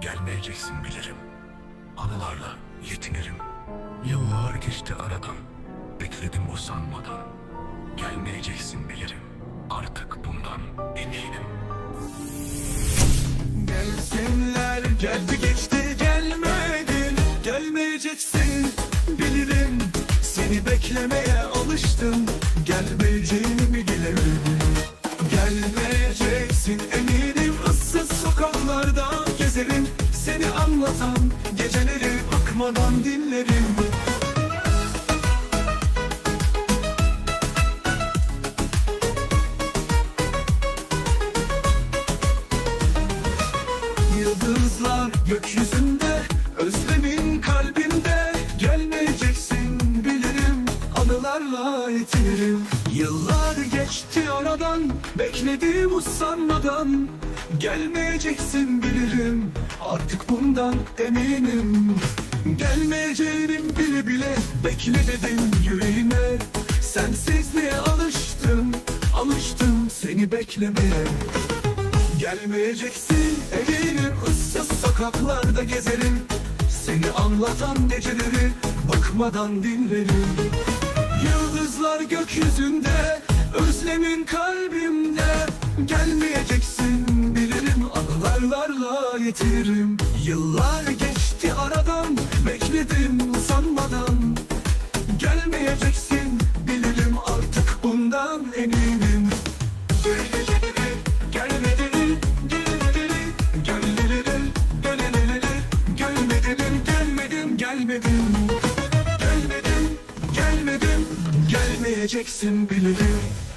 Gelmeyeceksin bilirim. Anılarla yetinirim. Yıllar geçti aradan. Bekledim usanmadan. Gelmeyeceksin bilirim. Artık bundan eminim. Mevsimler geldi geçti gelmedin Gelmeyeceksin bilirim Seni beklemeye alıştım Gelmeyeceğini bilirim Gelmeyeceksin gezerim Seni anlatan geceleri bakmadan dinlerim Yıldızlar gökyüzünde Özlemin kalbimde Gelmeyeceksin bilirim Anılarla yetinirim. Yıllar geçti aradan Bekledim usanmadan Gelmeyeceksin bilirim Artık bundan eminim. Gelmeyeceğim bile bile Bekle dedim yüreğime Sensizliğe alıştım Alıştım seni beklemeye. Gelmeyeceksin eminim ıssız sokaklarda gezerim. Seni anlatan geceleri bakmadan dinlerim. Yıldızlar gökyüzünde özlemin kalbimde getiririm Yıllar geçti aradan Bekledim usanmadan. Gelmeyeceksin Bilirim artık bundan eminim. Gelmedim gelmedim gelmedim gelmedim Gelmedim, gelmedim Gelmedim, gelmedim Gelmeyeceksin bilirim.